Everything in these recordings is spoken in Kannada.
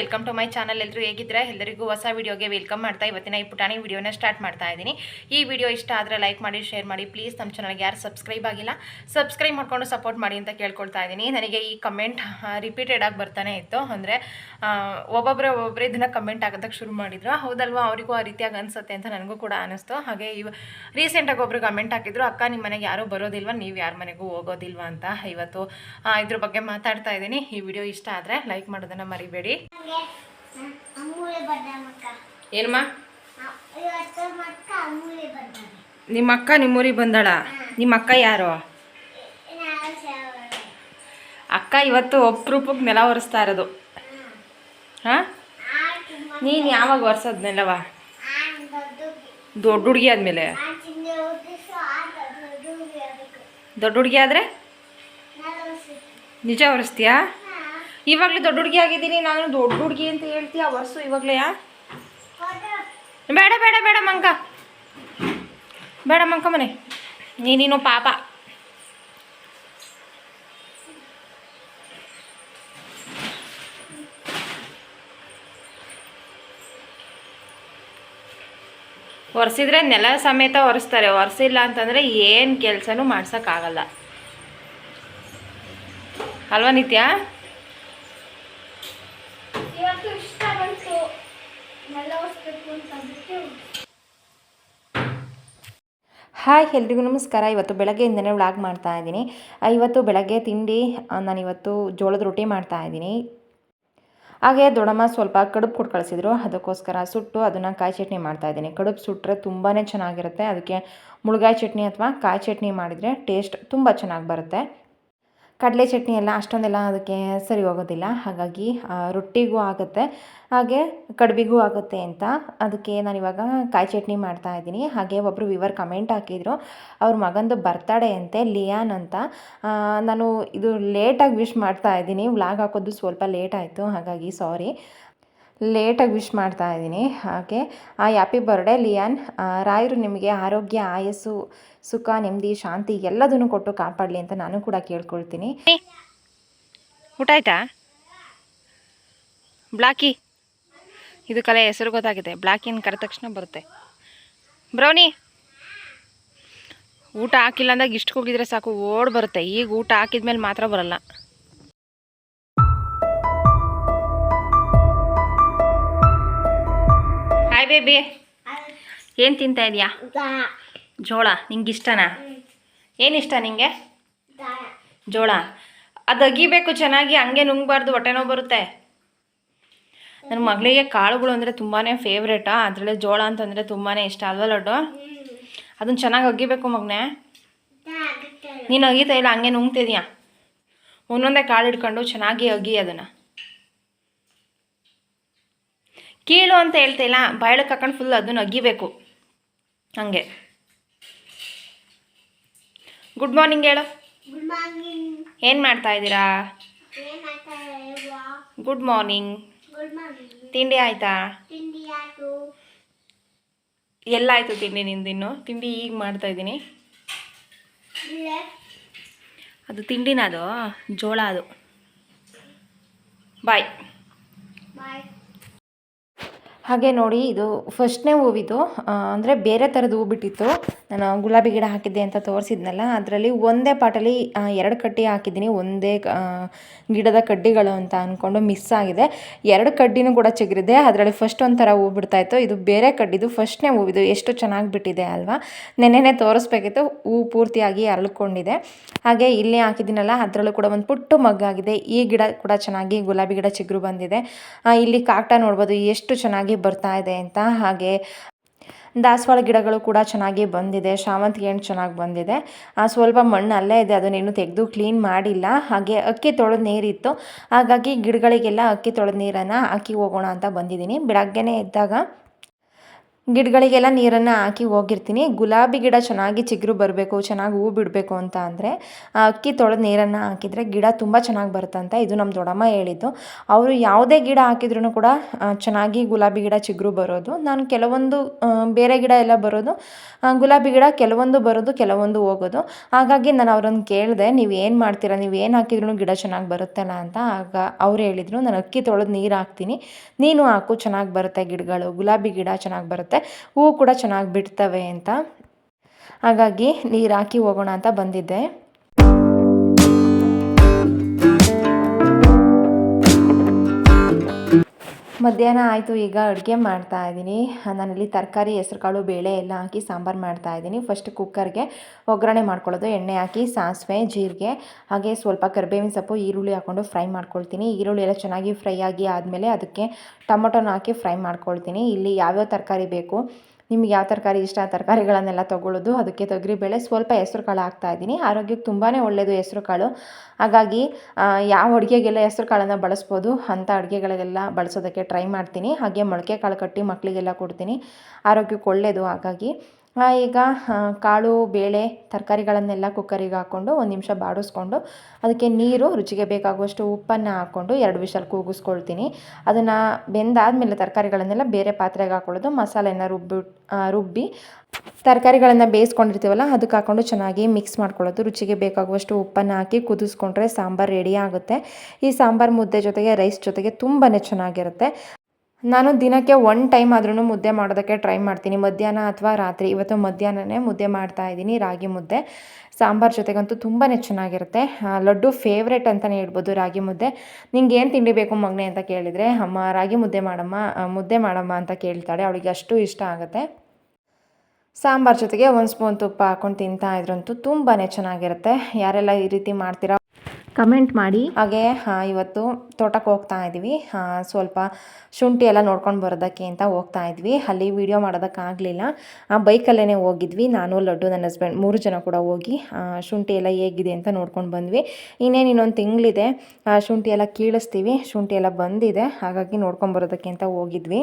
welcome to my channel. ಎಲ್ಲರೂ ಹೇಗಿದ್ರೆ ಎಲ್ಲರಿಗೂ ಹೊಸ ವೀಡಿಯೋಗೆ ವೆಲ್ಕಮ್ ಮಾಡ್ತಾ ಇವತ್ತಿನ ಈ ಪುಟಾಣಿ ವಿಡಿಯೋನ ಸ್ಟಾರ್ಟ್ ಮಾಡ್ತಾ ಇದ್ದೀನಿ. ಈ ವಿಡಿಯೋ ಇಷ್ಟ ಆದರೆ ಲೈಕ್ ಮಾಡಿ, ಶೇರ್ ಮಾಡಿ. ಪ್ಲೀಸ್ ನಮ್ಮ ಚಾನಲ್ಗೆ ಯಾರು ಸಬ್ಸ್ಕ್ರೈಬ್ ಆಗಿಲ್ಲ, ಸಬ್ಸ್ಕ್ರೈಬ್ ಮಾಡಿಕೊಂಡು ಸಪೋರ್ಟ್ ಮಾಡಿ ಅಂತ ಕೇಳ್ಕೊಳ್ತಾ ಇದ್ದೀನಿ. ನನಗೆ ಈ ಕಮೆಂಟ್ ರಿಪೀಟೆಡ್ ಆಗಿ ಬರ್ತಾನೆ ಇತ್ತು. ಅಂದರೆ ಒಬ್ಬೊಬ್ಬರೇ ಒಬ್ಬೊಬ್ಬರೇ ಇದನ್ನು ಕಮೆಂಟ್ ಆಗೋದಕ್ಕೆ ಶುರು ಮಾಡಿದ್ರು. ಹೌದಲ್ವಾ? ಅವರಿಗೂ ಆ ರೀತಿಯಾಗಿ ಅನಿಸುತ್ತೆ ಅಂತ ನನಗೂ ಕೂಡ ಅನಿಸ್ತು. ಹಾಗೆ ಇವ ರೀಸೆಂಟಾಗಿ ಒಬ್ಬರು ಕಮೆಂಟ್ ಹಾಕಿದ್ರು, ಅಕ್ಕ ನಿಮ್ಮ ಮನೆಗೆ ಯಾರೂ ಬರೋದಿಲ್ವಾ? ನೀವು ಯಾರ ಮನೆಗೂ ಹೋಗೋದಿಲ್ವ? ಅಂತ ಇವತ್ತು ಇದ್ರ ಬಗ್ಗೆ ಮಾತಾಡ್ತಾ ಇದ್ದೀನಿ. ಈ ವಿಡಿಯೋ ಇಷ್ಟ ಆದರೆ ಲೈಕ್ ಮಾಡೋದನ್ನು ಮರಿಬೇಡಿ. ಏನಮ್ಮ? ನಿಮ್ಮ ಅಕ್ಕ ನಿಮ್ಮೂರಿಗೆ ಬಂದಾಳ? ನಿಮ್ಮ ಅಕ್ಕ ಯಾರು? ಅಕ್ಕ ಇವತ್ತು ಒಪ್ರೂಪಕ್ಕೆ ನೆಲ ಒರೆಸ್ತಾ ಇರೋದು. ಹಾಂ? ನೀನು ಯಾವಾಗ ಒರೆಸೋದು ನೆಲವ? ದೊಡ್ಡ ಹುಡುಗಿ ಆದಮೇಲೆ? ದೊಡ್ಡ ಹುಡುಗಿ ಆದರೆ? ನಿಜ ಒರೆಸ್ತೀಯಾ? ಇವಾಗಲೇ ದೊಡ್ಡ ಹುಡುಗಿ ಆಗಿದ್ದೀನಿ, ನಾನು ದೊಡ್ಡ ಹುಡುಗಿ ಅಂತ ಹೇಳ್ತೀಯ ಒರೆಸು ಇವಾಗಲೇ ಬೇಡ ಬೇಡ ಬೇಡ ಮಂಕ. ಬೇಡ ಮಂಕ ಮನೆ. ನೀನೇನು ಪಾಪ. ಒರೆಸಿದ್ರೆ ನೆಲ ಸಮೇತ ಒರೆಸ್ತಾರೆ. ಒರೆಸಿಲ್ಲ ಅಂತಂದರೆ ಏನು ಕೆಲಸನೂ ಮಾಡ್ಸೋಕ್ಕಾಗಲ್ಲ. ಅಲ್ವಾ ನಿತ್ಯ ಇವತ್ತು ಇಷ್ಟ ಬಂತು ಹಾಯ್ ಎಲ್ರಿಗೂ ನಮಸ್ಕಾರ. ಇವತ್ತು ಬೆಳಗ್ಗೆಯಿಂದನೇ ವ್ಲಾಗ್ ಮಾಡ್ತಾ ಇದ್ದೀನಿ. ಇವತ್ತು ಬೆಳಗ್ಗೆ ತಿಂಡಿ ನಾನಿವತ್ತು ಜೋಳದ ರೊಟ್ಟಿ ಮಾಡ್ತಾ ಇದ್ದೀನಿ. ಹಾಗೆ ದೊಡ್ಡಮ್ಮ ಸ್ವಲ್ಪ ಕಡುಬು ಕೊಟ್ಟು ಕಳಿಸಿದ್ರು. ಅದಕ್ಕೋಸ್ಕರ ಸುಟ್ಟು ಅದನ್ನು ಕಾಯಿ ಚಟ್ನಿ ಮಾಡ್ತಾ ಇದ್ದೀನಿ. ಕಡುಬು ಸುಟ್ಟರೆ ತುಂಬಾ ಚೆನ್ನಾಗಿರುತ್ತೆ. ಅದಕ್ಕೆ ಮುಳುಗಾಯಿ ಚಟ್ನಿ ಅಥವಾ ಕಾಯಿ ಚಟ್ನಿ ಮಾಡಿದರೆ ಟೇಸ್ಟ್ ತುಂಬ ಚೆನ್ನಾಗಿ ಬರುತ್ತೆ. ಕಡಲೆ ಚಟ್ನಿ ಎಲ್ಲ ಅಷ್ಟೊಂದೆಲ್ಲ ಅದಕ್ಕೆ ಸರಿ ಹೋಗೋದಿಲ್ಲ. ಹಾಗಾಗಿ ರೊಟ್ಟಿಗೂ ಆಗುತ್ತೆ. ಹಾಗೆ ಕಡುಬಿಗೂ ಆಗುತ್ತೆ ಅಂತ. ಅದಕ್ಕೆ ನಾನು ಇವಾಗ ಕಾಯಿ ಚಟ್ನಿ ಮಾಡ್ತಾ ಇದ್ದೀನಿ. ಹಾಗೆ ಒಬ್ಬರು ವಿವರ್ ಕಮೆಂಟ್ ಹಾಕಿದರು. ಅವ್ರ ಮಗಂದು ಬರ್ತಡೇ ಅಂತೆ, ಲಿಯಾನ್ ಅಂತ. ನಾನು ಇದು ಲೇಟಾಗಿ ವಿಶ್ ಮಾಡ್ತಾ ಇದ್ದೀನಿ. ವ್ಲಾಗ್ ಹಾಕೋದು ಸ್ವಲ್ಪ ಲೇಟ್ ಆಯಿತು. ಹಾಗಾಗಿ ಸಾರಿ ಲೇಟಾಗಿ ವಿಶ್ ಮಾಡ್ತಾ ಇದ್ದೀನಿ. ಹಾಗೆ, ಆ ಹ್ಯಾಪಿ ಬರ್ಡೇ ಲಿಯಾನ್. ರಾಯರು ನಿಮಗೆ ಆರೋಗ್ಯ, ಆಯಸ್ಸು, ಸುಖ, ನೆಮ್ಮದಿ, ಶಾಂತಿ ಎಲ್ಲದನ್ನು ಕೊಟ್ಟು ಕಾಪಾಡಲಿ ಅಂತ ನಾನು ಕೂಡ ಕೇಳ್ಕೊಳ್ತೀನಿ. ಊಟ ಆಯ್ತಾ? ಬ್ಲಾಕಿ. ಇದು ಕಲೆ ಹೆಸರು ಗೊತ್ತಾಗಿದೆ. ಬ್ಲಾಕಿನ ಕರೆದ ತಕ್ಷಣ ಬರುತ್ತೆ. ಬ್ರೌನಿ, ಊಟ ಹಾಕಿಲ್ಲ ಅಂದಾಗ ಇಷ್ಟು ಹೋಗಿದ್ರೆ ಸಾಕು. ಓಡ್ ಬರುತ್ತೆ. ಈಗ ಊಟ ಹಾಕಿದ್ಮೇಲೆ ಮಾತ್ರ ಬರಲ್ಲ. ಬೇಬಿ ಏನು ತಿಂತಾ ಇದೆಯಾ? ಜೋಳ. ನಿಂಗೆ ಇಷ್ಟನಾ ಏನು ಇಷ್ಟ ನಿಂಗೆ? ಜೋಳ. ಅದು ಅಗಿಬೇಕು ಚೆನ್ನಾಗಿ ಹಂಗೆ ನುಂಗಬಾರ್ದು ಹೊಟ್ಟೆ ನೋವು ಬರುತ್ತೆ. ನನ್ನ ಮಗಳಿಗೆ ಕಾಳುಗಳು ಅಂದರೆ ತುಂಬಾ ಫೇವ್ರೇಟಾ ಅದರಲ್ಲೇ ಜೋಳ ಅಂತಂದರೆ ತುಂಬಾ ಇಷ್ಟ ಅಲ್ವಾ ಲಡ್ಡು? ಅದನ್ನು ಚೆನ್ನಾಗಿ ಅಗಿಬೇಕು ಮಗನೇ. ನೀನು ಅಗಿತಾ ಇಲ್ಲ ಹಂಗೆ ನುಂಗ್ತಿದ್ಯಾ? ಒಂದೊಂದೇ ಕಾಳು ಹಿಡ್ಕೊಂಡು ಚೆನ್ನಾಗಿ ಅಗಿ ಅದನ್ನು. ಕೀಳು ಅಂತ ಹೇಳ್ತಿಲ್ಲ ಬಾಯಳಕ್ಕೆ ಹಾಕೊಂಡು ಫುಲ್ ಅದು ಅಗಿಬೇಕು ಹಂಗೆ. ಗುಡ್ ಮಾರ್ನಿಂಗ್ ಹೇಳು. ಏನು ಮಾಡ್ತಾ ಇದ್ದೀರಾ? ಗುಡ್ ಮಾರ್ನಿಂಗ್ ತಿಂಡಿ ಆಯ್ತು? ಎಲ್ಲ ಆಯಿತು ತಿಂಡಿ ನಿಂದಿನ್ನು ತಿಂಡಿ ಈಗ ಮಾಡ್ತಾ ಇದ್ದೀನಿ. ಅದು ತಿಂಡಿನ ಅದು ಜೋಳ ಅದು. ಬಾಯ್ ಬಾಯ್ ಹಾಗೆ ನೋಡಿ, ಇದು ಫಸ್ಟ್ನೇ ಹೂವಿದು. ಅಂದರೆ ಬೇರೆ ಥರದ ಹೂ ಬಿಟ್ಟಿತ್ತು. ನಾನು ಗುಲಾಬಿ ಗಿಡ ಹಾಕಿದ್ದೆ ಅಂತ ತೋರಿಸಿದ್ನಲ್ಲ, ಅದರಲ್ಲಿ ಒಂದೇ ಪಾಟಲ್ಲಿ ಎರಡು ಕಡ್ಡಿ ಹಾಕಿದ್ದೀನಿ. ಒಂದೇ ಗಿಡದ ಕಡ್ಡಿಗಳು ಅಂತ ಅಂದ್ಕೊಂಡು ಮಿಸ್ ಆಗಿದೆ. ಎರಡು ಕಡ್ಡಿನೂ ಕೂಡ ಚಿಗುರಿದೆ. ಅದರಲ್ಲಿ ಫಸ್ಟ್ ಒಂಥರ ಹೂ ಬಿಡ್ತಾಯಿತ್ತು ಇದು ಬೇರೆ ಕಡ್ಡಿದು ಫಸ್ಟ್ನೇ ಹೂವಿದು. ಎಷ್ಟು ಚೆನ್ನಾಗಿ ಬಿಟ್ಟಿದೆ ಅಲ್ವಾ? ನೆನ್ನೆನೇ ತೋರಿಸ್ಬೇಕಿತ್ತು. ಹೂ ಪೂರ್ತಿಯಾಗಿ ಅರಳ್ಕೊಂಡಿದೆ ಹಾಗೆ ಇಲ್ಲಿ ಹಾಕಿದ್ದೀನಲ್ಲ, ಅದರಲ್ಲೂ ಕೂಡ ಒಂದು ಪುಟ್ಟು ಮಗ್ಗಾಗಿದೆ ಈ ಗಿಡ ಕೂಡ ಚೆನ್ನಾಗಿ ಗುಲಾಬಿ ಗಿಡ ಚಿಗುರು ಬಂದಿದೆ. ಇಲ್ಲಿ ಕಾಕ್ಟ ನೋಡ್ಬೋದು. ಎಷ್ಟು ಚೆನ್ನಾಗಿ ಬರ್ತಾ ಇದೆ ಅಂತ. ಹಾಗೆ ದಾಸವಾಳ ಗಿಡಗಳು ಕೂಡ ಚೆನ್ನಾಗಿ ಬಂದಿದೆ. ಶಾವಂತಿಗೆ ಹಣ್ಣು ಚೆನ್ನಾಗಿ ಬಂದಿದೆ. ಆ, ಸ್ವಲ್ಪ ಮಣ್ಣು ಅಲ್ಲೇ ಇದೆ ಅದನ್ನೇನು ತೆಗೆದು ಕ್ಲೀನ್ ಮಾಡಿಲ್ಲ. ಹಾಗೆ ಅಕ್ಕಿ ತೊಳೆದ ನೀರಿತ್ತು. ಹಾಗಾಗಿ ಗಿಡಗಳಿಗೆಲ್ಲ ಅಕ್ಕಿ ತೊಳೆದ ನೀರನ್ನು ಹಾಕಿ ಹೋಗೋಣ ಅಂತ ಬಂದಿದ್ದೀನಿ. ಬೆಳಗ್ಗೆನೇ ಎದ್ದಾಗ ಗಿಡಗಳಿಗೆಲ್ಲ ನೀರನ್ನು ಹಾಕಿ ಹೋಗಿರ್ತೀನಿ. ಗುಲಾಬಿ ಗಿಡ ಚೆನ್ನಾಗಿ ಚಿಗುರು ಬರಬೇಕು, ಚೆನ್ನಾಗಿ ಹೂ ಬಿಡಬೇಕು ಅಂತ ಅಂದರೆ ಅಕ್ಕಿ ತೊಳೆದು ನೀರನ್ನು ಹಾಕಿದರೆ ಗಿಡ ತುಂಬ ಚೆನ್ನಾಗಿ ಬರುತ್ತಂತ ಇದು ನಮ್ಮ ದೊಡ್ಡಮ್ಮ ಹೇಳಿದ್ದು. ಅವರು ಯಾವುದೇ ಗಿಡ ಹಾಕಿದ್ರೂ ಕೂಡ ಚೆನ್ನಾಗಿ ಗುಲಾಬಿ ಗಿಡ ಚಿಗುರು ಬರೋದು. ನಾನು ಕೆಲವೊಂದು ಬೇರೆ ಗಿಡ ಎಲ್ಲ ಬರೋದು. ಗುಲಾಬಿ ಗಿಡ ಕೆಲವೊಂದು ಬರೋದು, ಕೆಲವೊಂದು ಹೋಗೋದು. ಹಾಗಾಗಿ ನಾನು ಅವ್ರನ್ನ ಕೇಳಿದೆ, ನೀವು ಏನು ಮಾಡ್ತೀರಾ? ನೀವು ಏನು ಹಾಕಿದ್ರೂ ಗಿಡ ಚೆನ್ನಾಗಿ ಬರುತ್ತಲ್ಲ ಅಂತ. ಆಗ ಅವ್ರು ಹೇಳಿದರು, ನಾನು ಅಕ್ಕಿ ತೊಳೆದು ನೀರು ಹಾಕ್ತೀನಿ. ನೀನು ಹಾಕು, ಚೆನ್ನಾಗಿ ಬರುತ್ತೆ ಗಿಡಗಳು. ಗುಲಾಬಿ ಗಿಡ ಚೆನ್ನಾಗಿ ಬರುತ್ತೆ. ಹೂವು ಕೂಡ ಚೆನ್ನಾಗಿ ಬಿಡ್ತವೆ ಅಂತ. ಹಾಗಾಗಿ ನೀರು ಹಾಕಿ ಹೋಗೋಣ ಅಂತ ಬಂದಿದ್ದೆ. ಮಧ್ಯಾಹ್ನ ಆಯಿತು, ಈಗ ಅಡುಗೆ ಮಾಡ್ತಾ ಇದ್ದೀನಿ. ನಾನಿಲ್ಲಿ ತರಕಾರಿ, ಹೆಸ್ರುಕಾಳು, ಬೇಳೆ ಎಲ್ಲ ಹಾಕಿ ಸಾಂಬಾರು ಮಾಡ್ತಾ ಇದ್ದೀನಿ. ಫಸ್ಟ್ ಕುಕ್ಕರ್ಗೆ ಒಗ್ಗರಣೆ ಮಾಡ್ಕೊಳ್ಳೋದು, ಎಣ್ಣೆ ಹಾಕಿ, ಸಾಸಿವೆ, ಜೀರಿಗೆ, ಹಾಗೆ ಸ್ವಲ್ಪ ಕರಿಬೇವಿನ ಸೊಪ್ಪು, ಈರುಳ್ಳಿ ಹಾಕ್ಕೊಂಡು ಫ್ರೈ ಮಾಡ್ಕೊಳ್ತೀನಿ. ಈರುಳ್ಳಿ ಎಲ್ಲ ಚೆನ್ನಾಗಿ ಫ್ರೈ ಆಗಿ ಆದಮೇಲೆ ಅದಕ್ಕೆ ಟೊಮೊಟೊನ ಹಾಕಿ ಫ್ರೈ ಮಾಡ್ಕೊಳ್ತೀನಿ. ಇಲ್ಲಿ ಯಾವ್ಯಾವ ತರಕಾರಿ ಬೇಕು ನಿಮ್ಗೆ ಯಾವ ತರಕಾರಿ ಇಷ್ಟ, ಆ ತರಕಾರಿಗಳನ್ನೆಲ್ಲ ತೊಗೊಳ್ಳೋದು, ಅದಕ್ಕೆ ತೊಗರಿಬೇಳೆ ಸ್ವಲ್ಪ ಹೆಸ್ರು ಕಾಳು ಹಾಕ್ತಾ ಇದ್ದೀನಿ. ಆರೋಗ್ಯಕ್ಕೆ ತುಂಬಾ ಒಳ್ಳೆಯದು ಹೆಸ್ರು ಕಾಳು ಹಾಗಾಗಿ ಯಾವ ಅಡುಗೆಗೆಲ್ಲ ಹೆಸ್ರು ಕಾಳನ್ನು ಬಳಸ್ಬೋದು, ಅಂಥ ಅಡುಗೆಗಳಿಗೆಲ್ಲ ಬಳಸೋದಕ್ಕೆ ಟ್ರೈ ಮಾಡ್ತೀನಿ. ಹಾಗೆ ಮೊಳಕೆ ಕಾಳು ಕಟ್ಟಿ ಮಕ್ಕಳಿಗೆಲ್ಲ ಕೊಡ್ತೀನಿ. ಆರೋಗ್ಯಕ್ಕೆ ಒಳ್ಳೆಯದು ಹಾಗಾಗಿ. ಈಗ ಕಾಳು, ಬೇಳೆ, ತರಕಾರಿಗಳನ್ನೆಲ್ಲ ಕುಕ್ಕರಿಗೆ ಹಾಕ್ಕೊಂಡು ಒಂದು ನಿಮಿಷ ಬಾಡಿಸ್ಕೊಂಡು ಅದಕ್ಕೆ ನೀರು, ರುಚಿಗೆ ಬೇಕಾಗುವಷ್ಟು ಉಪ್ಪನ್ನು ಹಾಕ್ಕೊಂಡು ಎರಡು ವಿಷಲ್ ಕೂಗಿಸ್ಕೊಳ್ತೀನಿ. ಅದನ್ನು ಬೆಂದಾದಮೇಲೆ ತರಕಾರಿಗಳನ್ನೆಲ್ಲ ಬೇರೆ ಪಾತ್ರೆಗೆ ಹಾಕ್ಕೊಳ್ಳೋದು ಮಸಾಲೆನ ರುಬ್ಬಿ ರುಬ್ಬಿ ತರಕಾರಿಗಳನ್ನು ಬೇಯಿಸ್ಕೊಂಡಿರ್ತೀವಲ್ಲ ಅದಕ್ಕೆ ಹಾಕ್ಕೊಂಡು ಚೆನ್ನಾಗಿ ಮಿಕ್ಸ್ ಮಾಡ್ಕೊಳ್ಳೋದು. ರುಚಿಗೆ ಬೇಕಾಗುವಷ್ಟು ಉಪ್ಪನ್ನು ಹಾಕಿ ಕುದಿಸ್ಕೊಂಡ್ರೆ ಸಾಂಬಾರು ರೆಡಿ ಆಗುತ್ತೆ. ಈ ಸಾಂಬಾರು ಮುದ್ದೆ ಜೊತೆಗೆ ರೈಸ್ ಜೊತೆಗೆ ತುಂಬಾ ಚೆನ್ನಾಗಿರುತ್ತೆ. ನಾನು ದಿನಕ್ಕೆ ಒನ್ ಟೈಮ್ ಆದ್ರೂ ಮುದ್ದೆ ಮಾಡೋದಕ್ಕೆ ಟ್ರೈ ಮಾಡ್ತೀನಿ. ಮಧ್ಯಾಹ್ನ ಅಥವಾ ರಾತ್ರಿ, ಇವತ್ತು ಮಧ್ಯಾಹ್ನನೇ ಮುದ್ದೆ ಮಾಡ್ತಾ ಇದ್ದೀನಿ, ರಾಗಿ ಮುದ್ದೆ. ಸಾಂಬಾರು ಜೊತೆಗಂತೂ ತುಂಬಾ ಚೆನ್ನಾಗಿರುತ್ತೆ. ಲಡ್ಡು ಫೇವ್ರೇಟ್ ಅಂತಲೇ ಹೇಳ್ಬೋದು, ರಾಗಿ ಮುದ್ದೆ. ನಿಂಗೆ ಏನು ತಿಂಡಿ ಬೇಕು ಮಗನೆ ಅಂತ ಕೇಳಿದರೆ, ಅಮ್ಮ, ರಾಗಿ ಮುದ್ದೆ ಮಾಡಮ್ಮ ಮುದ್ದೆ ಮಾಡಮ್ಮ ಅಂತ ಕೇಳ್ತಾಳೆ. ಅವಳಿಗೆ ಅಷ್ಟು ಇಷ್ಟ ಆಗುತ್ತೆ. ಸಾಂಬಾರು ಜೊತೆಗೆ ಒಂದು ಸ್ಪೂನ್ ತುಪ್ಪ ಹಾಕೊಂಡು ತಿಂತಾ ಇದ್ರಂತೂ ತುಂಬಾ ಚೆನ್ನಾಗಿರುತ್ತೆ. ಯಾರೆಲ್ಲ ಈ ರೀತಿ ಮಾಡ್ತೀರಾ? ಕಮೆಂಟ್ ಮಾಡಿ. ಹಾಗೆ ಇವತ್ತು ತೋಟಕ್ಕೆ ಹೋಗ್ತಾ ಇದ್ವಿ ಸ್ವಲ್ಪ ಶುಂಠಿ ಎಲ್ಲ ನೋಡ್ಕೊಂಡು ಬರೋದಕ್ಕೆ ಅಂತ ಹೋಗ್ತಾ ಇದ್ವಿ. ಅಲ್ಲಿ ವಿಡಿಯೋ ಮಾಡೋದಕ್ಕಾಗಲಿಲ್ಲ ಬೈಕಲ್ಲೇ ಹೋಗಿದ್ವಿ. ನಾನು, ಲಡ್ಡು, ನನ್ನ ಹಸ್ಬೆಂಡ್ ಮೂರು ಜನ ಕೂಡ ಹೋಗಿ ಶುಂಠಿ ಎಲ್ಲ ಹೇಗಿದೆ ಅಂತ ನೋಡ್ಕೊಂಡು ಬಂದ್ವಿ. ಇನ್ನೇನು ಇನ್ನೊಂದು ತಿಂಗಳಿದೆ. ಶುಂಠಿ ಎಲ್ಲ ಕೀಳಿಸ್ತೀವಿ. ಶುಂಠಿ ಎಲ್ಲ ಬಂದಿದೆ. ಹಾಗಾಗಿ ನೋಡ್ಕೊಂಡು ಬರೋದಕ್ಕೆ ಅಂತ ಹೋಗಿದ್ವಿ.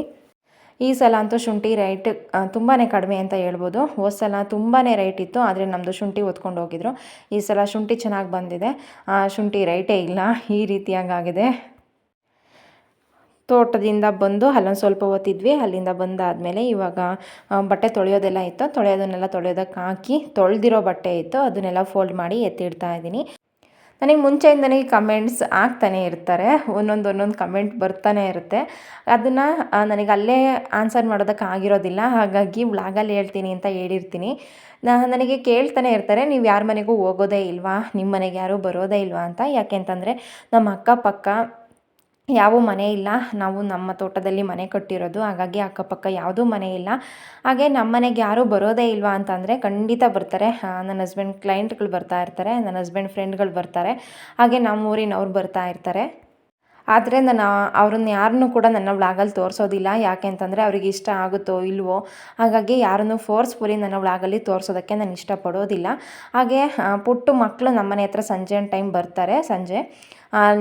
ಈ ಸಲ ಅಂತೂ ಶುಂಠಿ ರೈಟ್ ತುಂಬಾ ಕಡಿಮೆ ಅಂತ ಹೇಳ್ಬೋದು. ಹೋದ ಸಲ ತುಂಬಾ ರೈಟ್ ಇತ್ತು ಆದರೆ ನಮ್ಮದು ಶುಂಠಿ ಹೊತ್ಕೊಂಡು ಹೋಗಿದ್ರು. ಈ ಸಲ ಶುಂಠಿ ಚೆನ್ನಾಗಿ ಬಂದಿದೆ. ಆ, ಶುಂಠಿ ರೈಟೇ ಇಲ್ಲ ಈ ರೀತಿಯಾಗಿದೆ ತೋಟದಿಂದ ಬಂದು ಅಲ್ಲೊಂದು ಸ್ವಲ್ಪ ಹೊತ್ತಿದ್ವಿ ಅಲ್ಲಿಂದ ಬಂದಾದಮೇಲೆ ಇವಾಗ ಬಟ್ಟೆ ತೊಳೆಯೋದೆಲ್ಲ ಇತ್ತು. ತೊಳೆಯೋದನ್ನೆಲ್ಲ ತೊಳೆಯೋದಕ್ಕೆ ಹಾಕಿ ತೊಳೆದಿರೋ ಬಟ್ಟೆ ಇತ್ತು ಅದನ್ನೆಲ್ಲ ಫೋಲ್ಡ್ ಮಾಡಿ ಎತ್ತಿಡ್ತಾ ಇದ್ದೀನಿ. ನನಗೆ ಮುಂಚೆಯಿಂದನೇ ಕಮೆಂಟ್ಸ್ ಆಗ್ತಾನೆ ಇರ್ತಾರೆ. ಒಂದೊಂದು ಒಂದೊಂದು ಕಮೆಂಟ್ ಬರ್ತಾನೆ ಇರುತ್ತೆ. ಅದನ್ನು ನನಗೆ ಅಲ್ಲೇ ಆನ್ಸರ್ ಮಾಡೋದಕ್ಕೆ ಆಗಿರೋದಿಲ್ಲ. ಹಾಗಾಗಿ ವ್ಲಾಗಲ್ಲಿ ಹೇಳ್ತೀನಿ ಅಂತ ಹೇಳಿರ್ತೀನಿ. ನನಗೆ ಕೇಳ್ತಾನೆ ಇರ್ತಾರೆ. ನೀವು ಯಾರ ಮನೆಗೂ ಹೋಗೋದೇ ಇಲ್ವಾ? ನಿಮ್ಮ ಮನೆಗೆ ಯಾರೂ ಬರೋದೇ ಇಲ್ವಾ ಅಂತ? ಯಾಕೆಂತಂದರೆ ನಮ್ಮ ಅಕ್ಕಪಕ್ಕ ಯಾವ ಮನೆ ಇಲ್ಲ. ನಾವು ನಮ್ಮ ತೋಟದಲ್ಲಿ ಮನೆ ಕಟ್ಟಿರೋದು. ಹಾಗಾಗಿ ಅಕ್ಕಪಕ್ಕ ಯಾವುದೂ ಮನೆ ಇಲ್ಲ. ಹಾಗೆ ನಮ್ಮ ಮನೆಗೆ ಯಾರೂ ಬರೋದೇ ಇಲ್ವಾ ಅಂತಂದರೆ ಖಂಡಿತ ಬರ್ತಾರೆ. ನನ್ನ ಹಸ್ಬೆಂಡ್ ಕ್ಲೈಂಟ್ಗಳು ಬರ್ತಾ ಇರ್ತಾರೆ. ನನ್ನ ಹಸ್ಬೆಂಡ್ ಫ್ರೆಂಡ್ಗಳು ಬರ್ತಾರೆ. ಹಾಗೆ ನಮ್ಮ ಊರಿನವ್ರು ಬರ್ತಾ ಇರ್ತಾರೆ. ಆದರೆ ನಾನು ಅವ್ರನ್ನ ಯಾರನ್ನೂ ಕೂಡ ನನ್ನ ವ್ಲಾಗಲ್ಲಿ ತೋರಿಸೋದಿಲ್ಲ. ಯಾಕೆ ಅಂತಂದರೆ ಅವ್ರಿಗೆ ಇಷ್ಟ ಆಗುತ್ತೋ ಇಲ್ವೋ. ಹಾಗಾಗಿ ಯಾರನ್ನು ಫೋರ್ಸ್ಫುಲಿ ನನ್ನ ವ್ಲಾಗಲ್ಲಿ ತೋರಿಸೋದಕ್ಕೆ ನಾನು ಇಷ್ಟಪಡೋದಿಲ್ಲ. ಹಾಗೆ ಪುಟ್ಟು ಮಕ್ಕಳು ನಮ್ಮನೆ ಹತ್ರ ಸಂಜೆ ಟೈಮ್ ಬರ್ತಾರೆ. ಸಂಜೆ.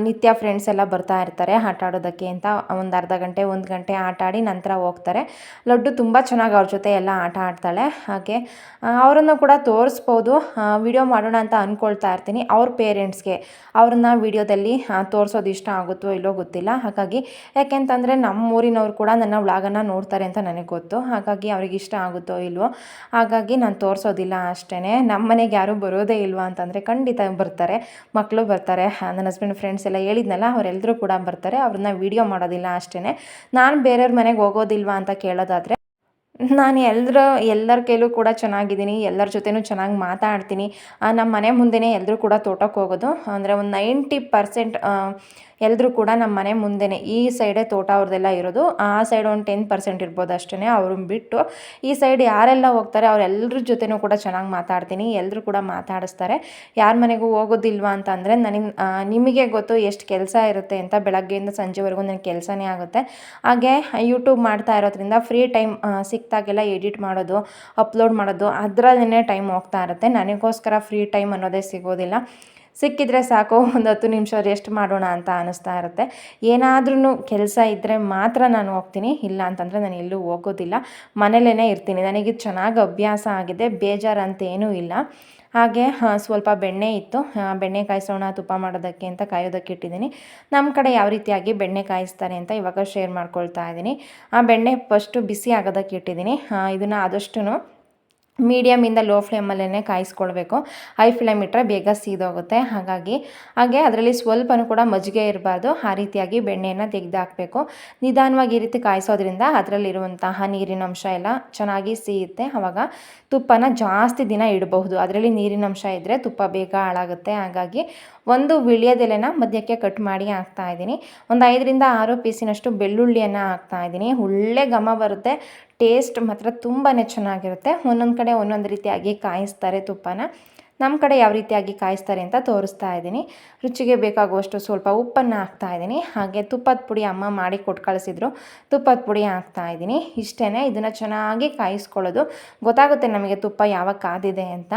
ನಿತ್ಯ ಫ್ರೆಂಡ್ಸ್ ಎಲ್ಲ ಬರ್ತಾ ಇರ್ತಾರೆ, ಆಟ ಆಡೋದಕ್ಕೆ ಅಂತ ಒಂದು ಅರ್ಧ ಗಂಟೆ, ಒಂದು ಗಂಟೆ ಆಟ ಆಡಿ ನಂತರ ಹೋಗ್ತಾರೆ. ಲಡ್ಡು ತುಂಬ ಚೆನ್ನಾಗಿ ಅವ್ರ ಜೊತೆ ಎಲ್ಲ ಆಟ ಆಡ್ತಾಳೆ. ಹಾಗೆ ಅವರನ್ನು ಕೂಡ ತೋರಿಸ್ಬೋದು. ವಿಡಿಯೋ ಮಾಡೋಣ ಅಂತ ಅಂದ್ಕೊಳ್ತಾ ಇರ್ತೀನಿ. ಅವ್ರ ಪೇರೆಂಟ್ಸ್ಗೆ ಅವ್ರನ್ನ ವಿಡಿಯೋದಲ್ಲಿ ತೋರಿಸೋದು ಇಷ್ಟ ಆಗುತ್ತೋ ಇಲ್ಲೋ ಗೊತ್ತಿಲ್ಲ. ಹಾಗಾಗಿ, ಯಾಕೆಂತಂದರೆ ನಮ್ಮ ಊರಿನವ್ರು ಕೂಡ ನನ್ನ ವ್ಲಾಗನ್ನು ನೋಡ್ತಾರೆ ಅಂತ ನನಗೆ ಗೊತ್ತು. ಹಾಗಾಗಿ ಅವ್ರಿಗೆ ಇಷ್ಟ ಆಗುತ್ತೋ ಇಲ್ವೋ, ಹಾಗಾಗಿ ನಾನು ತೋರಿಸೋದಿಲ್ಲ ಅಷ್ಟೇ ನಮ್ಮ ಮನೆಗೆ ಯಾರೂ ಬರೋದೇ ಇಲ್ವಾ ಅಂತಂದರೆ ಖಂಡಿತ ಬರ್ತಾರೆ. ಮಕ್ಕಳು ಬರ್ತಾರೆ. ನನ್ನ ಹಸ್ಬೆಂಡ್ ಫ್ರೆಂಡ್ಸ್ ಎಲ್ಲ ಹೇಳಿದ್ನಲ್ಲ ಅವರೆಲ್ಲರೂ ಕೂಡ ಬರ್ತಾರೆ. ಅವ್ರನ್ನ ವೀಡಿಯೋ ಮಾಡೋದಿಲ್ಲ ಅಷ್ಟೇ ನಾನು ಬೇರೆಯವ್ರ ಮನೆಗೆ ಹೋಗೋದಿಲ್ವಾ ಅಂತ ಕೇಳೋದಾದರೆ ನಾನು ಎಲ್ಲರ ಎಲ್ಲರ ಕೈಲೂ ಕೂಡ ಚೆನ್ನಾಗಿದ್ದೀನಿ, ಎಲ್ಲರ ಜೊತೆನೂ ಚೆನ್ನಾಗಿ ಮಾತಾಡ್ತೀನಿ. ನಮ್ಮ ಮನೆ ಮುಂದೆಯೇ ಎಲ್ಲರೂ ಕೂಡ ತೋಟಕ್ಕೆ ಹೋಗೋದು. ಅಂದರೆ ಒಂದು ನೈಂಟಿ ಪರ್ಸೆಂಟ್ ಎಲ್ಲರೂ ಕೂಡ ನಮ್ಮ ಮನೆ ಮುಂದೆನೇ ಈ ಸೈಡೇ ತೋಟ ಅವ್ರದ್ದೆಲ್ಲ ಇರೋದು. ಆ ಸೈಡ್ ಒಂದು ಟೆನ್ ಪರ್ಸೆಂಟ್ ಇರ್ಬೋದು ಅಷ್ಟೇ ಅವ್ರನ್ನ ಬಿಟ್ಟು. ಈ ಸೈಡ್ ಯಾರೆಲ್ಲ ಹೋಗ್ತಾರೆ ಅವರೆಲ್ಲರ ಜೊತೆನೂ ಕೂಡ ಚೆನ್ನಾಗಿ ಮಾತಾಡ್ತೀನಿ ಎಲ್ಲರೂ ಕೂಡ ಮಾತಾಡಿಸ್ತಾರೆ. ಯಾರ ಮನೆಗೂ ಹೋಗೋದಿಲ್ವಾ ಅಂತ ಅಂದರೆ ನನಗೆ ನಿಮಗೆ ಗೊತ್ತು ಎಷ್ಟು ಕೆಲಸ ಇರುತ್ತೆ ಅಂತ ಬೆಳಗ್ಗೆಯಿಂದ ಸಂಜೆವರೆಗೂ ನನಗೆ ಕೆಲಸನೇ ಆಗುತ್ತೆ. ಹಾಗೆ ಯೂಟ್ಯೂಬ್ ಮಾಡ್ತಾ ಇರೋದ್ರಿಂದ ಫ್ರೀ ಟೈಮ್ ಸಿಕ್ತಾಗೆಲ್ಲ ಎಡಿಟ್ ಮಾಡೋದು ಅಪ್ಲೋಡ್ ಮಾಡೋದು ಅದರಲ್ಲೇ ಟೈಮ್ ಹೋಗ್ತಾ ಇರುತ್ತೆ. ನನಗೋಸ್ಕರ ಫ್ರೀ ಟೈಮ್ ಅನ್ನೋದೇ ಸಿಗೋದಿಲ್ಲ. ಸಿಕ್ಕಿದ್ರೆ ಸಾಕು, ಒಂದು ಹತ್ತು ನಿಮಿಷ ರೆಸ್ಟ್ ಮಾಡೋಣ ಅಂತ ಅನ್ನಿಸ್ತಾ ಇರುತ್ತೆ. ಏನಾದ್ರೂ ಕೆಲಸ ಇದ್ದರೆ ಮಾತ್ರ ನಾನು ಹೋಗ್ತೀನಿ, ಇಲ್ಲ ಅಂತಂದರೆ ನಾನು ಎಲ್ಲೂ ಹೋಗೋದಿಲ್ಲ. ಮನೇಲೇ ಇರ್ತೀನಿ. ನನಗೆ ಚೆನ್ನಾಗಿ ಅಭ್ಯಾಸ ಆಗಿದೆ ಬೇಜಾರು ಅಂತ ಏನೂ ಇಲ್ಲ. ಹಾಗೆ ಸ್ವಲ್ಪ ಬೆಣ್ಣೆ ಇತ್ತು. ಬೆಣ್ಣೆ ಕಾಯಿಸೋಣ, ತುಪ್ಪ ಮಾಡೋದಕ್ಕೆ ಅಂತ ಕಾಯೋದಕ್ಕೆ ಇಟ್ಟಿದ್ದೀನಿ. ನಮ್ಮ ಕಡೆ ಯಾವ ರೀತಿಯಾಗಿ ಬೆಣ್ಣೆ ಕಾಯಿಸ್ತಾರೆ ಅಂತ ಇವಾಗ ಶೇರ್ ಮಾಡ್ಕೊಳ್ತಾ ಇದ್ದೀನಿ. ಆ ಬೆಣ್ಣೆ ಫಸ್ಟು ಬಿಸಿ ಆಗೋದಕ್ಕೆ ಇಟ್ಟಿದ್ದೀನಿ. ಇದನ್ನು ಆದಷ್ಟು ಮೀಡಿಯಮಿಂದ ಲೋ ಫ್ಲೇಮಲ್ಲೇ ಕಾಯಿಸ್ಕೊಳ್ಬೇಕು. ಹೈ ಫ್ಲೇಮ್ ಇಟ್ಟರೆ ಬೇಗ ಸೀದೋಗುತ್ತೆ. ಹಾಗಾಗಿ ಹಾಗೆ ಅದರಲ್ಲಿ ಸ್ವಲ್ಪನೂ ಕೂಡ ಮಜ್ಜಿಗೆ ಇರಬಾರ್ದು. ಆ ರೀತಿಯಾಗಿ ಬೆಣ್ಣೆಯನ್ನು ತೆಗೆದಾಕಬೇಕು. ನಿಧಾನವಾಗಿ ಈ ರೀತಿ ಕಾಯಿಸೋದ್ರಿಂದ ಅದರಲ್ಲಿರುವಂತಹ ನೀರಿನ ಅಂಶ ಎಲ್ಲ ಚೆನ್ನಾಗಿ ಸೀಯುತ್ತೆ. ಆವಾಗ ತುಪ್ಪನ ಜಾಸ್ತಿ ದಿನ ಇಡಬಹುದು. ಅದರಲ್ಲಿ ನೀರಿನ ಅಂಶ ಇದ್ದರೆ ತುಪ್ಪ ಬೇಗ ಹಾಳಾಗುತ್ತೆ. ಹಾಗಾಗಿ ಒಂದು ವಿಳ್ಯದೆಲೆನ ಮಧ್ಯಕ್ಕೆ ಕಟ್ ಮಾಡಿ ಹಾಕ್ತಾ ಇದ್ದೀನಿ. ಒಂದು ಐದರಿಂದ ಆರು ಪೀಸಿನಷ್ಟು ಬೆಳ್ಳುಳ್ಳಿಯನ್ನು ಹಾಕ್ತಾ ಇದ್ದೀನಿ. ಒಳ್ಳೆ ಘಮ ಬರುತ್ತೆ. ಟೇಸ್ಟ್ ಮಾತ್ರ ತುಂಬಾ ಚೆನ್ನಾಗಿರುತ್ತೆ. ಒಂದೊಂದು ಕಡೆ ಒಂದೊಂದು ರೀತಿಯಾಗಿ ಕಾಯಿಸ್ತಾರೆ ತುಪ್ಪನ. ನಮ್ಮ ಕಡೆ ಯಾವ ರೀತಿಯಾಗಿ ಕಾಯಿಸ್ತಾರೆ ಅಂತ ತೋರಿಸ್ತಾ ಇದ್ದೀನಿ. ರುಚಿಗೆ ಬೇಕಾಗುವಷ್ಟು ಸ್ವಲ್ಪ ಉಪ್ಪನ್ನು ಹಾಕ್ತಾ ಇದ್ದೀನಿ. ಹಾಗೆ ತುಪ್ಪದ ಪುಡಿ ಅಮ್ಮ ಮಾಡಿ ಕೊಟ್ಟು ಕಳಿಸಿದ್ರು. ತುಪ್ಪದ ಪುಡಿ ಹಾಕ್ತಾ ಇದ್ದೀನಿ. ಇಷ್ಟೇ ಇದನ್ನು ಚೆನ್ನಾಗಿ ಕಾಯಿಸ್ಕೊಳ್ಳೋದು. ಗೊತ್ತಾಗುತ್ತೆ ನಮಗೆ ತುಪ್ಪ ಯಾವಾಗ ಕಾದಿದೆ ಅಂತ.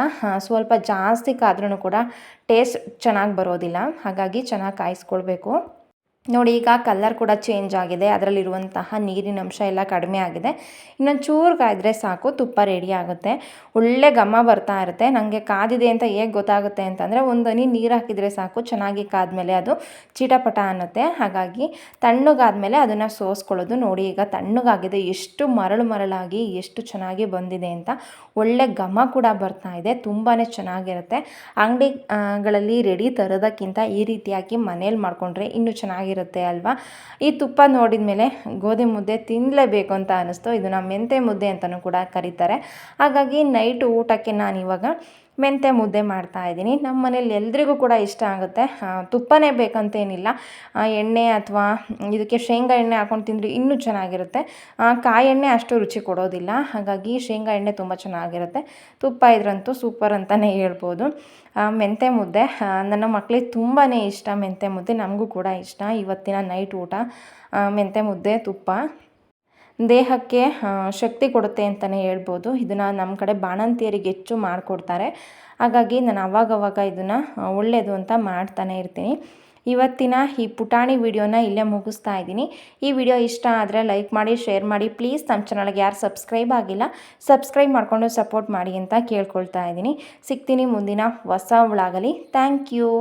ಸ್ವಲ್ಪ ಜಾಸ್ತಿ ಕಾದ್ರೂ ಕೂಡ ಟೇಸ್ಟ್ ಚೆನ್ನಾಗಿ ಬರೋದಿಲ್ಲ. ಹಾಗಾಗಿ ಚೆನ್ನಾಗಿ ಕಾಯಿಸ್ಕೊಳ್ಬೇಕು. ನೋಡಿ, ಈಗ ಕಲ್ಲರ್ ಕೂಡ ಚೇಂಜ್ ಆಗಿದೆ. ಅದರಲ್ಲಿರುವಂತಹ ನೀರಿನ ಅಂಶ ಎಲ್ಲ ಕಡಿಮೆ ಆಗಿದೆ. ಇನ್ನೊಂದು ಚೂರು ಕಾಯಿದ್ರೆ ಸಾಕು, ತುಪ್ಪ ರೆಡಿ ಆಗುತ್ತೆ. ಒಳ್ಳೆ ಘಮ ಬರ್ತಾ ಇರುತ್ತೆ. ನನಗೆ ಕಾದಿದೆ ಅಂತ ಹೇಗೆ ಗೊತ್ತಾಗುತ್ತೆ ಅಂತಂದರೆ, ಒಂದು ಹನಿ ನೀರು ಹಾಕಿದರೆ ಸಾಕು, ಚೆನ್ನಾಗಿ ಕಾದ್ಮೇಲೆ ಅದು ಚೀಟಪಟ ಅನ್ನುತ್ತೆ. ಹಾಗಾಗಿ ತಣ್ಣಗಾದ್ಮೇಲೆ ಅದನ್ನು ಸೋಸ್ಕೊಳ್ಳೋದು. ನೋಡಿ, ಈಗ ತಣ್ಣಗಾಗಿದೆ. ಎಷ್ಟು ಮರಳು ಮರಳಾಗಿ, ಎಷ್ಟು ಚೆನ್ನಾಗಿ ಬಂದಿದೆ ಅಂತ. ಒಳ್ಳೆ ಘಮ ಕೂಡ ಬರ್ತಾ ಇದೆ. ತುಂಬಾ ಚೆನ್ನಾಗಿರುತ್ತೆ. ಅಂಗಡಿಗಳಲ್ಲಿ ರೆಡಿ ತರೋದಕ್ಕಿಂತ ಈ ರೀತಿಯಾಗಿ ಮನೇಲಿ ಮಾಡಿಕೊಂಡ್ರೆ ಇನ್ನೂ ಚೆನ್ನಾಗಿರುತ್ತೆ. ಅಲ್ವಾ? ಈ ತುಪ್ಪ ನೋಡಿದ ಮೇಲೆ ಗೋಧಿ ಮುದ್ದೆ ತಿನ್ನಲೇಬೇಕು ಅಂತ ಅನ್ನಿಸ್ತು ಇದನ್ನು ಮೆಂತೆ ಮುದ್ದೆ ಅಂತಲೂ ಕೂಡ ಕರೀತಾರೆ. ಹಾಗಾಗಿ ನೈಟ್ ಊಟಕ್ಕೆ ನಾನು ಇವಾಗ ಮೆಂತೆ ಮುದ್ದೆ ಮಾಡ್ತಾ ಇದ್ದೀನಿ. ನಮ್ಮ ಮನೇಲಿ ಎಲ್ರಿಗೂ ಕೂಡ ಇಷ್ಟ ಆಗುತ್ತೆ. ತುಪ್ಪನೇ ಬೇಕಂತೇನಿಲ್ಲ. ಎಣ್ಣೆ ಅಥವಾ ಇದಕ್ಕೆ ಶೇಂಗಾ ಎಣ್ಣೆ ಹಾಕೊಂಡು ತಿಂದರೆ ಇನ್ನೂ ಚೆನ್ನಾಗಿರುತ್ತೆ. ಕಾಯಿ ಎಣ್ಣೆ ಅಷ್ಟು ರುಚಿ ಕೊಡೋದಿಲ್ಲ. ಹಾಗಾಗಿ ಶೇಂಗಾ ಎಣ್ಣೆ ತುಂಬ ಚೆನ್ನಾಗಿರುತ್ತೆ. ತುಪ್ಪ ಇದ್ರಂತೂ ಸೂಪರ್ ಅಂತಲೇ ಹೇಳ್ಬೋದು. ಮೆಂತೆ ಮುದ್ದೆ. ನನ್ನ ಮಕ್ಕಳಿಗೆ ತುಂಬಾ ಇಷ್ಟ ಮೆಂತೆ ಮುದ್ದೆ. ನಮಗೂ ಕೂಡ ಇಷ್ಟ. ಇವತ್ತಿನ ನೈಟ್ ಊಟ ಮೆಂತೆ ಮುದ್ದೆ, ತುಪ್ಪ. ದೇಹಕ್ಕೆ ಶಕ್ತಿ ಕೊಡುತ್ತೆ ಅಂತಲೇ ಹೇಳ್ಬೋದು. ಇದನ್ನು ನಮ್ಮ ಕಡೆ ಬಾಣಂತಿಯರಿಗೆ ಹೆಚ್ಚು ಮಾಡಿಕೊಡ್ತಾರೆ. ಹಾಗಾಗಿ ನಾನು ಅವಾಗವಾಗ ಇದನ್ನು ಒಳ್ಳೆಯದು ಅಂತ ಮಾಡ್ತಾನೆ ಇರ್ತೀನಿ. ಇವತ್ತಿನ ಈ ಪುಟಾಣಿ ವಿಡಿಯೋನ ಇಲ್ಲೇ ಮುಗಿಸ್ತಾ ಇದ್ದೀನಿ. ಈ ವಿಡಿಯೋ ಇಷ್ಟ ಆದರೆ ಲೈಕ್ ಮಾಡಿ, ಶೇರ್ ಮಾಡಿ. ಪ್ಲೀಸ್ ನಮ್ಮ ಚಾನಲ್ಗೆ ಯಾರು ಸಬ್ಸ್ಕ್ರೈಬ್ ಆಗಿಲ್ಲ, ಸಬ್ಸ್ಕ್ರೈಬ್ ಮಾಡಿಕೊಂಡು ಸಪೋರ್ಟ್ ಮಾಡಿ ಅಂತ ಕೇಳ್ಕೊಳ್ತಾ ಇದ್ದೀನಿ. ಸಿಗ್ತೀನಿ ಮುಂದಿನ ಹೊಸ ವ್ಲಾಗಲಿ ಥ್ಯಾಂಕ್ ಯು.